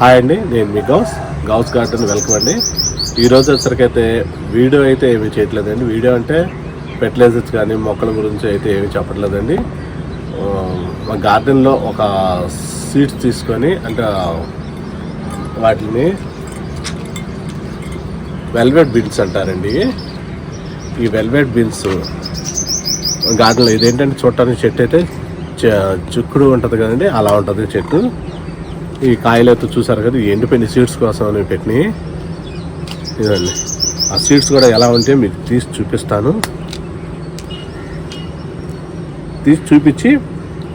Hi అండి నేను మీ గౌస్. గౌస్ గార్డెన్ వెల్కమ్ అండి. ఈరోజు వచ్చరికైతే వీడియో అయితే ఏమీ చేయట్లేదండి. వీడియో అంటే ఫెర్టిలైజర్స్ కానీ మొక్కల గురించి అయితే ఏమీ చెప్పట్లేదండి. మా గార్డెన్లో ఒక సీడ్స్ తీసుకొని అంటే వాటిని వెల్వెట్ బీన్స్ అంటారండి ఈ వెల్వెట్ బీన్స్ గార్డెన్లో ఇదేంటంటే చూడటానికి చెట్టు అయితే చ- చిక్కుడు ఉంటుంది కదండి అలా ఉంటుంది చెట్టు. ఈ కాయలు అయితే చూసారు కదా ఎండిపోయిన సీడ్స్ కోసం అని పెట్టినాయి ఇదండి ఆ సీడ్స్ కూడా ఎలా ఉంటే మీకు తీసి చూపిస్తాను. తీసి చూపించి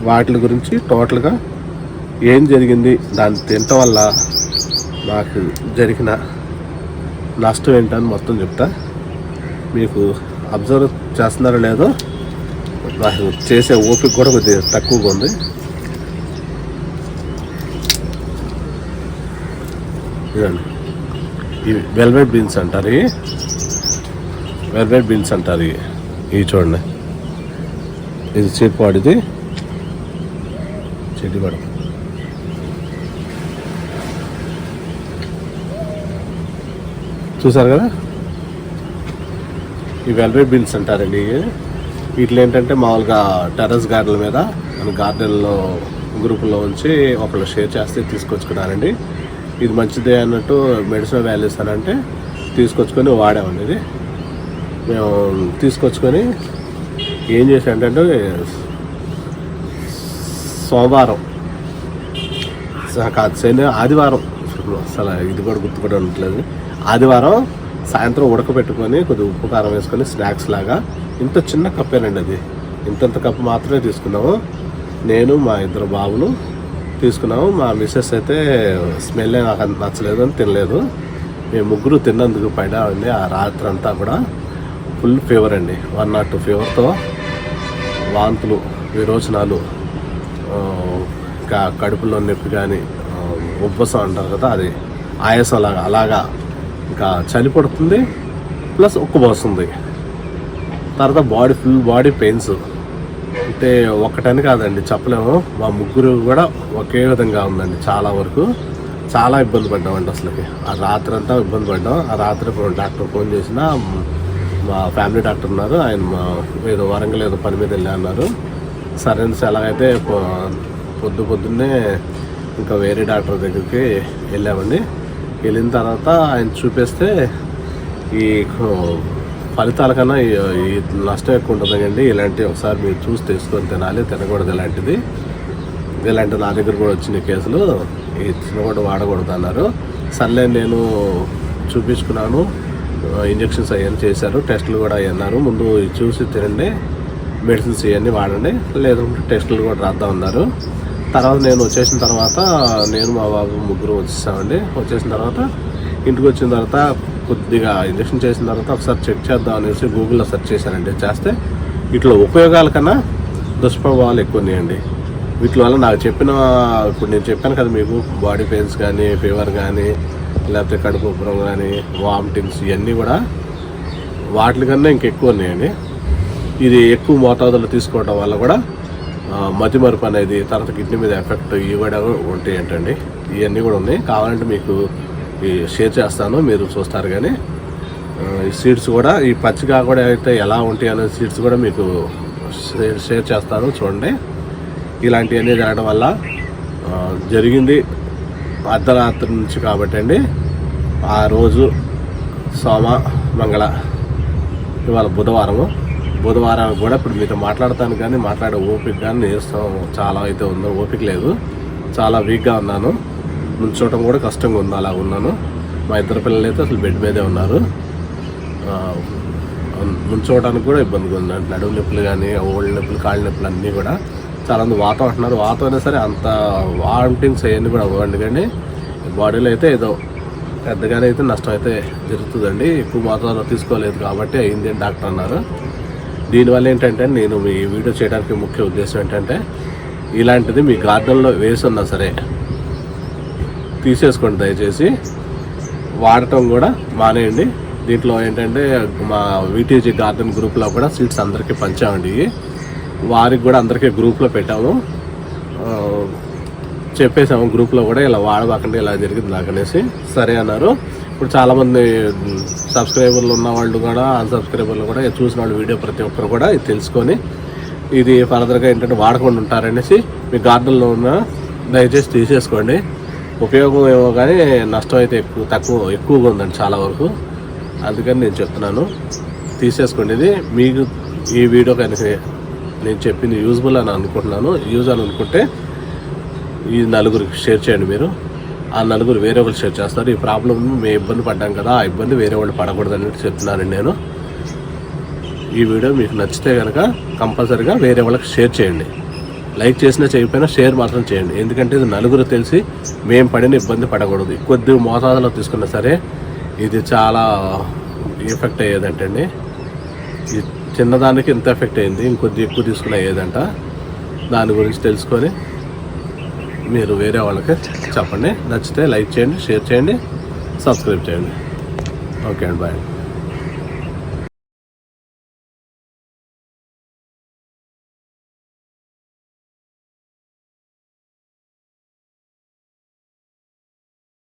వాటి గురించి టోటల్గా ఏం జరిగింది దాన్ని తినటం వల్ల నాకు జరిగిన నష్టం ఏంటని మొత్తం చెప్తా. మీకు అబ్జర్వ్ చేస్తున్నారో లేదో నాకు చేసే ఓపిక కూడా కొద్దిగా తక్కువగా ఉంది. ఇదండి. ఇవి వెల్వెట్ బీన్స్ అంటారు ఇవి. వెల్వెట్ బీన్స్ అంటారు ఇవి. ఇవి చూడండి. ఇది చెట్టు చెడ్డిపాడు చూసారు కదా? ఈ వెల్వెట్ బీన్స్ అంటారండి వీటిలో ఏంటంటే మామూలుగా టెర్రస్ గార్డెన్ మీద మన గార్డెన్లో గ్రూపులో ఉంచి ఒకళ్ళు షేర్ చేస్తే తీసుకొచ్చుకున్నారండి. ఇది మంచిదే అన్నట్టు మెడిసిన్ వాల్యూస్ అని అంటే తీసుకొచ్చుకొని వాడామండి ఇది మేము తీసుకొచ్చుకొని ఏం చేసామంటే సోమవారం కాదు శని ఆదివారం అసలు ఇది కూడా గుర్తుపడి ఉండట్లేదు ఆదివారం సాయంత్రం ఉడకబెట్టుకొని కొద్దిగా ఉప్పు కారం వేసుకొని స్నాక్స్ లాగా ఇంత చిన్న కప్పేనండి అది. ఇంతంత కప్పు మాత్రమే తీసుకున్నాము. నేను మా ఇద్దరు బాబులు తీసుకున్నాము. మా మిస్సెస్ అయితే స్మెల్ నాకు అంత నచ్చలేదు అని తినలేదు. మేము ముగ్గురు తిన్నందుకు పైన ఉంది ఆ రాత్రి అంతా కూడా. ఫుల్ ఫీవర్ అండి. వన్ నాట్ టూ ఫీవర్తో వాంతులు విరోచనాలు ఇంకా కడుపులో నొప్పి కానీ ఉబ్బసం అంటారు కదా అది ఆయాసం అలాగా అలాగా ఇంకా చలి పడుతుంది. ప్లస్ ఉక్కబోస్తుంది తర్వాత బాడీ ఫుల్ బాడీ పెయిన్స్ అంటే ఒక్కటని కాదండి చెప్పలేము. మా ముగ్గురు కూడా ఒకే విధంగా ఉందండి చాలా వరకు. చాలా ఇబ్బంది పడ్డామండి అసలుకి. ఆ రాత్రి అంతా ఇబ్బంది పడ్డాం. ఆ రాత్రి డాక్టర్ ఫోన్ చేసినా మా ఫ్యామిలీ డాక్టర్ ఉన్నారు. ఆయన మా ఏదో వరంగల్ ఏదో పని మీద వెళ్ళా అన్నారు. సరే అనేసి ఎలాగైతే పొద్దు పొద్దున్నే ఇంకా వేరే డాక్టర్ దగ్గరికి వెళ్ళామండి. వెళ్ళిన తర్వాత ఆయన చూపిస్తే ఈ ఫలితాల కన్నా ఈ నష్టం ఎక్కువ ఉంటుందండి ఇలాంటివి ఒకసారి మీరు చూసి తెలుసుకొని తినాలి తినకూడదు ఇలాంటిది. ఇలాంటి నా దగ్గర కూడా వచ్చిన కేసులు. ఈ తినకూడదు వాడకూడదు అన్నారు. సర్లే నేను చూపించుకున్నాను. ఇంజక్షన్స్ అవన్నీ చేశారు. టెస్టులు కూడా అన్నారు. ముందు చూసి తినండి. మెడిసిన్స్ ఇవన్నీ వాడండి. లేదంటే టెస్టులు కూడా రాద్దాం అన్నారు. తర్వాత నేను వచ్చేసిన తర్వాత నేను మా బాబు ముగ్గురు వచ్చేసామండి. వచ్చేసిన తర్వాత ఇంటికి వచ్చిన తర్వాత కొద్దిగా ఇంజక్షన్ చేసిన తర్వాత ఒకసారి చెక్ చేద్దాం అనేసి గూగుల్లో సెర్చ్ చేశానండి. చేస్తే ఇట్లా ఉపయోగాల కన్నా దుష్ప్రభావాలు ఎక్కువ ఉన్నాయండి వీటి వల్ల నాకు చెప్పిన ఇప్పుడు నేను చెప్పాను కదా మీకు బాడీ పెయిన్స్ కానీ ఫీవర్ కానీ లేకపోతే కడుపు ఉబ్బరం కానీ వామిటింగ్స్ ఇవన్నీ కూడా వాటికన్నా ఇంకెక్కువ ఉన్నాయండి ఇది ఎక్కువ మోతాదులో తీసుకోవడం వల్ల కూడా మతిమరుపు అనేది తర్వాత కిడ్నీ మీద ఎఫెక్ట్ ఇవి కూడా ఉంటాయి ఏంటండి ఇవన్నీ కూడా ఉన్నాయి. కావాలంటే మీకు షేర్ చేస్తాను మీరు చూస్తారు కానీ ఈ సీడ్స్ కూడా ఈ పచ్చిగా కూడా అయితే ఎలా ఉంటాయి అనే సీడ్స్ కూడా మీకు షేర్ చేస్తాను చూడండి. ఇలాంటివన్నీ జరగడం వల్ల జరిగింది అర్ధరాత్రి నుంచి కాబట్టి అండి. ఆ రోజు సోమ మంగళ ఇవాళ బుధవారము. బుధవారం కూడా ఇప్పుడు మీతో మాట్లాడతాను కానీ మాట్లాడే ఓపిక కానీ నేస్తాం చాలా అయితే ఉందో ఓపిక లేదు. చాలా వీక్గా ఉన్నాను. నుంచోవటం కూడా కష్టంగా ఉంది. అలా ఉన్నాను. మా ఇద్దరు పిల్లలు అయితే అసలు బెడ్ మీదే ఉన్నారు. ముంచోవడానికి నుంచోవడానికి కూడా ఇబ్బందిగా ఉంది. అంటే నడుము నొప్పులు కానీ ఓల్డ్ నొప్పులు కాళ్ళ నొప్పులు అన్నీ కూడా చాలా మంది వాతం అంటున్నారు. వాతం అయినా సరే అంత వామిటింగ్స్ అవన్నీ కూడా అవ్వండి కానీ బాడీలో అయితే ఏదో పెద్దగానే అయితే నష్టం అయితే జరుగుతుందండి. ఎక్కువ మాత్రం తీసుకోలేదు కాబట్టి అయింది అని డాక్టర్ అన్నారు. దీనివల్ల ఏంటంటే నేను మీ వీడియో చేయడానికి ముఖ్య ఉద్దేశం ఏంటంటే ఇలాంటిది మీ గార్డెన్లో వేసి ఉన్నా సరే తీసేసుకోండి దయచేసి. వాడటం కూడా మానేయండి. దీంట్లో ఏంటంటే మా వీటీజీ గార్డెన్ గ్రూప్లో కూడా సీట్స్ అందరికీ పంచామండి వారికి కూడా అందరికీ గ్రూప్లో పెట్టాము. చెప్పేసాము గ్రూప్లో కూడా ఇలా వాడబాకండి ఇలా జరిగింది నాకనేసి సరే అన్నారు. ఇప్పుడు చాలామంది సబ్స్క్రైబర్లు ఉన్న వాళ్ళు కూడా అన్సబ్స్క్రైబర్లు కూడా చూసిన వాళ్ళు వీడియో ప్రతి ఒక్కరు కూడా ఇది తెలుసుకొని ఇది ఫర్దర్గా ఏంటంటే వాడకుండా ఉంటారనేసి మీ గార్డెన్లో ఉన్న దయచేసి తీసేసుకోండి. ఉపయోగం ఏమో కానీ నష్టం అయితే ఎక్కువ తక్కువ ఎక్కువగా ఉందండి చాలా వరకు. అందుకని నేను చెప్తున్నాను తీసేసుకోండి ఇది. మీకు ఈ వీడియో కనుక నేను చెప్పింది యూజ్ఫుల్ అని అనుకుంటున్నాను యూజ్ అని అనుకుంటే ఈ నలుగురికి షేర్ చేయండి మీరు. ఆ నలుగురు వేరే వాళ్ళు షేర్ చేస్తారు. ఈ ప్రాబ్లం మేము ఇబ్బంది పడ్డాం కదా ఆ ఇబ్బంది వేరే వాళ్ళు పడకూడదని చెప్తున్నానండి నేను. ఈ వీడియో మీకు నచ్చితే కనుక కంపల్సరీగా వేరే వాళ్ళకి షేర్ చేయండి. లైక్ చేసినా చేయకపోయినా షేర్ మాత్రం చేయండి. ఎందుకంటే ఇది నలుగురు తెలిసి మేము పడిన ఇబ్బంది పడకూడదు. కొద్ది మోతాదులో తీసుకున్నా సరే ఇది చాలా ఎఫెక్ట్ అయ్యేదంటండి. ఈ చిన్నదానికి ఇంత ఎఫెక్ట్ అయింది. ఇంకొద్ది ఎక్కువ తీసుకుని అయ్యేదంట దాని గురించి తెలుసుకొని మీరు వేరే వాళ్ళకి చెప్పండి. నచ్చితే లైక్ చేయండి షేర్ చేయండి సబ్స్క్రైబ్ చేయండి. ఓకే అండి బాయ్.